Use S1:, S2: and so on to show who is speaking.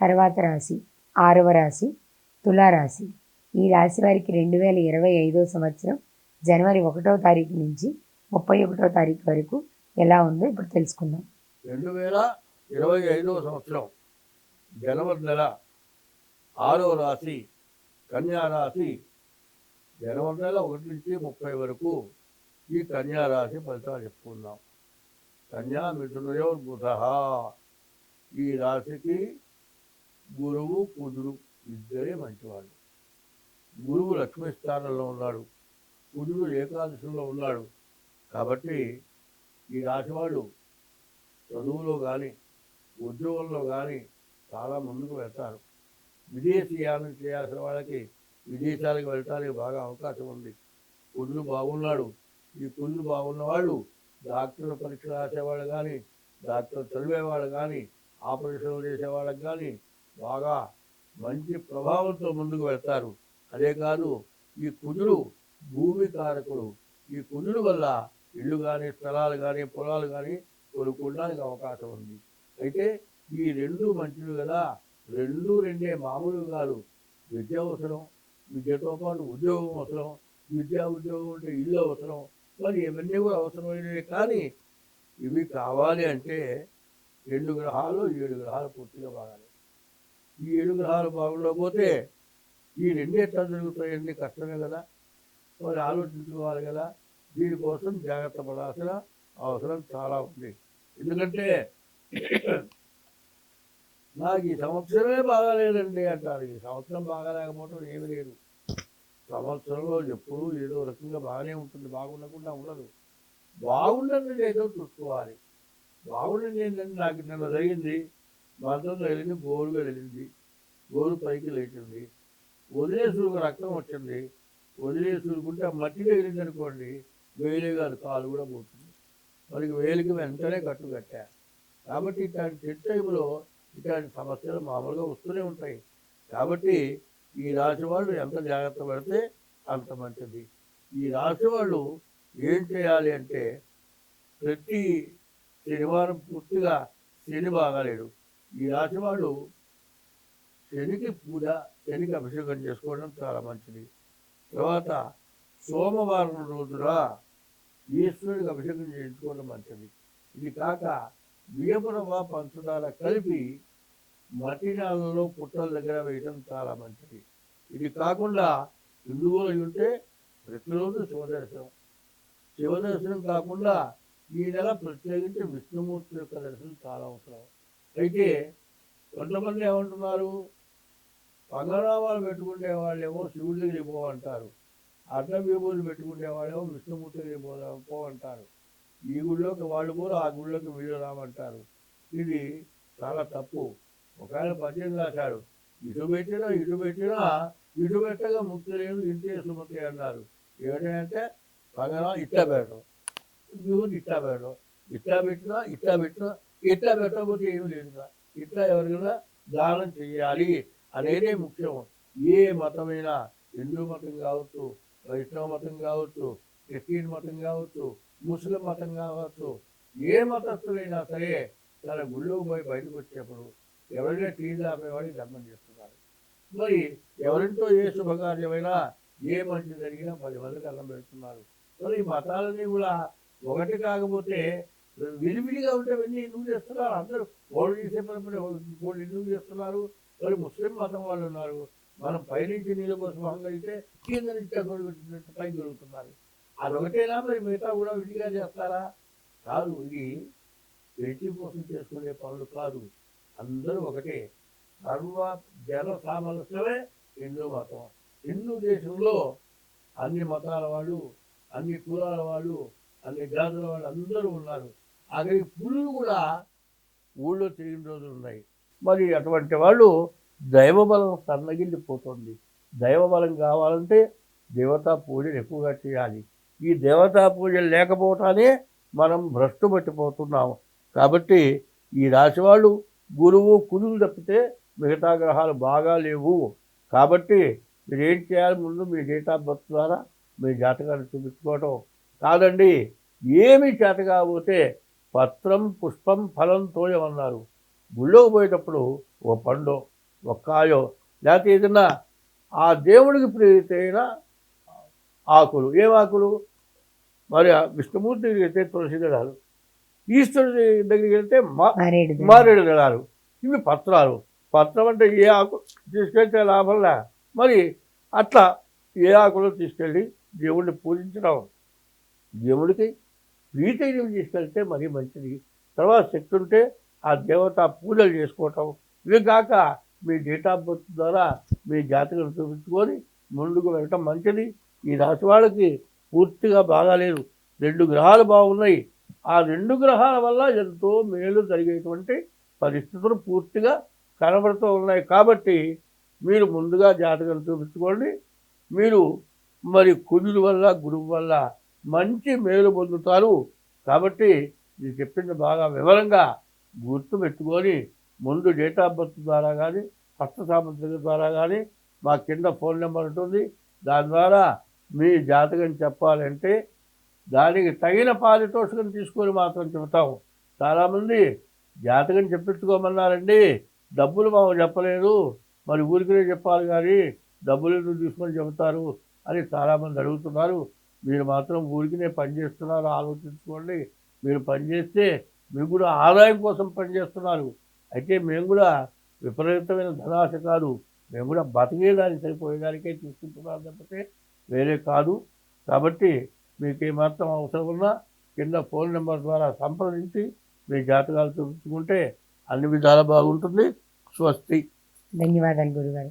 S1: తర్వాత రాశి ఆరవ రాశి తులారాశి. ఈ రాశి వారికి రెండు వేల ఇరవై ఐదో సంవత్సరం జనవరి ఒకటో తారీఖు నుంచి ముప్పై ఒకటో తారీఖు వరకు ఎలా ఉందో ఇప్పుడు తెలుసుకుందాం.
S2: రెండు వేల ఇరవై ఐదవ సంవత్సరం జనవరి నెల ఆరవ రాశి కన్యా రాశి జనవరి నెల ఒకటి నుంచి ముప్పై వరకు ఈ కన్యారాశి ఫలితాలు చెప్పుకుందాం. కన్యా మిథునయో బుధ ఈ రాశికి గురువు కుజుడు ఇద్దరే మంచివాళ్ళు గురువు లక్ష్మీ స్థానంలో ఉన్నాడు. కుజుడు ఏకాదశంలో ఉన్నాడు. కాబట్టి ఈ రాశి వాళ్ళు చదువులో కానీ ఉద్యోగంలో కానీ చాలా ముందుకు వెళ్తారు. విదేశీయానం చేయాల్సిన వాళ్ళకి విదేశాలకు వెళ్ళటానికి బాగా అవకాశం ఉంది. కుళ్ళు బాగున్నాడు. ఈ కుళ్ళు బాగున్న వాళ్ళు డాక్టర్ పరీక్ష రాసేవాళ్ళు కానీ డాక్టర్ చదివేవాళ్ళు కానీ ఆపరేషన్లు చేసేవాళ్ళకి కానీ బాగా మంచి ప్రభావంతో ముందుకు వెళ్తారు. అదే కాదు ఈ కుజుడు భూమి కారకుడు. ఈ కుజుడు వల్ల ఇల్లు కానీ స్థలాలు కానీ పొలాలు కానీ కొనుక్కోవడానికి అవకాశం ఉంది. అయితే ఈ రెండు మంచివి కదా రెండు రెండే మామూలు కాదు. విద్య అవసరం విద్యతో పాటు ఉద్యోగం అవసరం విద్యా ఉద్యోగం అంటే ఇల్లు అవసరం మరి ఇవన్నీ కూడా అవసరమైనవి కానీ ఇవి కావాలి అంటే రెండు గ్రహాలు ఏడు గ్రహాలు పూర్తిగా బాగాలి ఈ ఏడు గ్రహాలు బాగుండకపోతే ఈ రెండే ఎట్లా జరుగుతాయండి కష్టమే కదా. మరి ఆలోచించుకోవాలి కదా. దీనికోసం జాగ్రత్త పడాల్సిన అవసరం చాలా ఉంది. ఎందుకంటే నాకు ఈ సంవత్సరమే బాగాలేదండి అంటారు. ఈ సంవత్సరం బాగాలేకపోవడం ఏమీ లేదు. సంవత్సరంలో ఎప్పుడూ ఏదో రకంగా బాగానే ఉంటుంది. బాగుండకుండా ఉండదు. బాగుండదు ఏదో చూసుకోవాలి. బాగుండదు ఏంటంటే నాకు నిన్న జరిగింది. భద్రం తగిలింది గోరుగా వెళ్ళింది. గోరు పైకి లేచింది. వదిలేసుకు రక్తం వచ్చింది. వదిలేసుకుంటే ఆ మట్టి తగిలింది అనుకోండి వేలే కాదు కాలు కూడా పోతుంది. మరి వేలికి వెంటనే కట్టు కట్టా. కాబట్టి ఇట్లాంటి చెట్టు టైంలో ఇట్లాంటి సమస్యలు మామూలుగా వస్తూనే ఉంటాయి. కాబట్టి ఈ రాశి వాళ్ళు ఎంత జాగ్రత్త పడితే అంత మంచిది. ఈ రాశి వాళ్ళు ఏం చేయాలి అంటే ప్రతి శనివారం పూర్తిగా శని బాగాలేడు. ఈ రాశి వాళ్ళు శనికి పూజ శనికి అభిషేకం చేసుకోవడం చాలా మంచిది. తర్వాత సోమవారం రోజున ఈశ్వరుడికి అభిషేకం చేయించుకోవడం మంచిది. ఇది కాక బియ్యపురవ పంచదార కలిపి మట్టి నేలలో పుట్టల దగ్గర వేయడం చాలా మంచిది. ఇది కాకుండా హిందువులు అయి ఉంటే ప్రతిరోజు శివదర్శనం. శివదర్శనం కాకుండా ఈ నెల ప్రత్యేకించి విష్ణుమూర్తి యొక్క దర్శనం చాలా అవసరం. అయితే కొంతమంది ఏమంటున్నారు? పంగనామాలు పెట్టుకునే వాళ్ళేమో శివుడి దగ్గరికి పోవంటారు. విభూతులు పెట్టుకునే వాళ్ళేమో విష్ణుమూర్తి దగ్గరికి పో పోవంటారు. ఈ గుళ్ళోకి వాళ్ళు కూడా ఆ గుళ్ళోకి వీళ్ళు రామంటారు. ఇది చాలా తప్పు. ఒకవేళ పద్యం రాశాడు ఇటు పెట్టినా ఇటు పెట్టినా ఇటు పెట్టగా ముక్తి లేదు ఇంటి సుమతి అన్నారు. ఏమిటంటే పగన ఇట్లా పెట్టడం. విభూతి ఇట్లా పెట్టడం. ఇట్లా పెట్టినా ఇట్లా పెట్టినా ఇట్లా పెట్టకపోతే ఏమి లేదు కదా. ఇట్లా ఎవరికైనా దానం చేయాలి అనేదే ముఖ్యం ఏ మతమైనా హిందూ మతం కావచ్చు వైష్ణవ మతం కావచ్చు క్రిస్టియన్ మతం కావచ్చు ముస్లిం మతం కావచ్చు ఏ మతస్థులైనా సరే తన గుళ్ళో పోయి బయటకు వచ్చేప్పుడు ఎవరైనా టీ ఆపేవాడికి ధర్మం చేస్తున్నారు. మరి ఎవరింటో ఏ శుభకార్యమైనా ఏ మంచి జరిగినా పది మందికి అన్నం పెడుతున్నారు. మరి ఈ మతాలని కూడా ఒకటి కాకపోతే విడివిడిగా ఉండేవన్నీ ఎందుకు చేస్తున్నారు? అందరూ వాళ్ళు చేసే పని వాళ్ళు ఎందుకు చేస్తున్నారు? మరి ముస్లిం మతం వాళ్ళు ఉన్నారు. మనం పైనుంచి నీళ్ళ కోసం అయితే కింద నుంచి అక్కడ పైకి దొరుకుతున్నారు అదొకటేనా మరి? మిగతా కూడా విడిగా చేస్తారా? కాదు ఇది పెళ్ళి కోసం చేసుకునే పనులు కాదు. అందరూ ఒకటే. సర్వ జన సామరస్యమే హిందూ మతం. హిందూ దేశంలో అన్ని మతాల వాళ్ళు అన్ని కులాల వాళ్ళు అన్ని జాతుల వాళ్ళు అందరూ ఉన్నారు. అవి పులులు కూడా ఊళ్ళో తిరిగిన రోజులు ఉన్నాయి. మరి అటువంటి వాళ్ళు దైవబలం సన్నగిల్లిపోతుంది దైవబలం కావాలంటే దేవతా పూజలు ఎక్కువగా చేయాలి. ఈ దేవతా పూజలు లేకపోవటానే మనం భ్రష్టు పట్టిపోతున్నాము. కాబట్టి ఈ రాశి వాళ్ళు గురువు కుదురు తప్పితే మిగతా గ్రహాలు బాగా లేవు. కాబట్టి మీరు ఏం చేయాలి ముందు మీ డేట్ ఆఫ్ బర్త్ ద్వారా మీ జాతకాన్ని చూపించుకోవటం. కాదండి ఏమి చేత కాకపోతే పత్రం పుష్పం ఫలం తోయమన్నారు. గుళ్ళోకి పోయేటప్పుడు ఓ పండు ఒక కాయో లేకపోతే ఏదైనా ఆ దేవుడికి ప్రీతైన ఆకులు. ఏం ఆకులు? మరి ఆ విష్ణుమూర్తి దగ్గరికి వెళ్తే తులసి దళాలు. ఈశ్వరుడి దగ్గరికి వెళ్తే.
S1: మారేడు
S2: దళాలు. ఇవి పత్రాలు. పత్రం అంటే ఏ ఆకు తీసుకెళ్తే లాభంలా మరి అట్లా ఏ ఆకులు తీసుకెళ్ళి దేవుడిని పూజించడం? దేవుడికి ప్రీతైనవి తీసుకెళ్తే మరీ మంచిది. తర్వాత శక్తి ఉంటే ఆ దేవత పూజలు చేసుకోవటం. ఇవి కాక మీ డేట్ ఆఫ్ బర్త్ ద్వారా మీ జాతకం చూపించుకొని ముందుకు వెళ్ళటం మంచిది. ఈ రాశి వాళ్ళకి పూర్తిగా బాగాలేదు. రెండు గ్రహాలు బాగున్నాయి. ఆ రెండు గ్రహాల వల్ల ఎంతో మేలు జరిగేటువంటి పరిస్థితులు పూర్తిగా కనబడుతూ ఉన్నాయి. కాబట్టి మీరు ముందుగా జాతకం చూపించుకోండి. మీరు మరి కుజుల వల్ల గురువు వల్ల మంచి మేలు పొందుతారు. కాబట్టి నేను చెప్పింది బాగా వివరంగా గుర్తు పెట్టుకొని ముందు డేట్ ఆఫ్ బర్త్ ద్వారా కానీ హస్త సామర్థ్యం ద్వారా కానీ మా కింద ఫోన్ నెంబర్ ఉంటుంది. దాని ద్వారా మీ జాతకం చెప్పాలంటే దానికి తగిన పారితోషికం తీసుకొని మాత్రం చెబుతాము చాలామంది జాతకం చెప్పించుకోమన్నారండి. డబ్బులు మాకు చెప్పలేదు. మరి ఊరికనే చెప్పాలి కానీ డబ్బులు ఎందుకు తీసుకొని చెబుతారు అని చాలామంది అడుగుతున్నారు. మీరు మాత్రం ఊరికినే పనిచేస్తున్నారు ఆలోచించుకోండి. మీరు పనిచేస్తే మీరు కూడా ఆదాయం కోసం పనిచేస్తున్నారు అయితే మేము కూడా విపరీతమైన ధనాశ కాదు మేము కూడా బతికేదానికి సరిపోయేదానికే తీసుకుంటున్నాం తప్పితే వేరే కాదు. కాబట్టి మీకు ఏమాత్రం అవసరం ఉన్నా కింద ఫోన్ నెంబర్ ద్వారా సంప్రదించి మీ జాతకాలు చూపించుకుంటే అన్ని విధాలా బాగుంటుంది. స్వస్తి.
S1: ధన్యవాదాలు గురుగారు.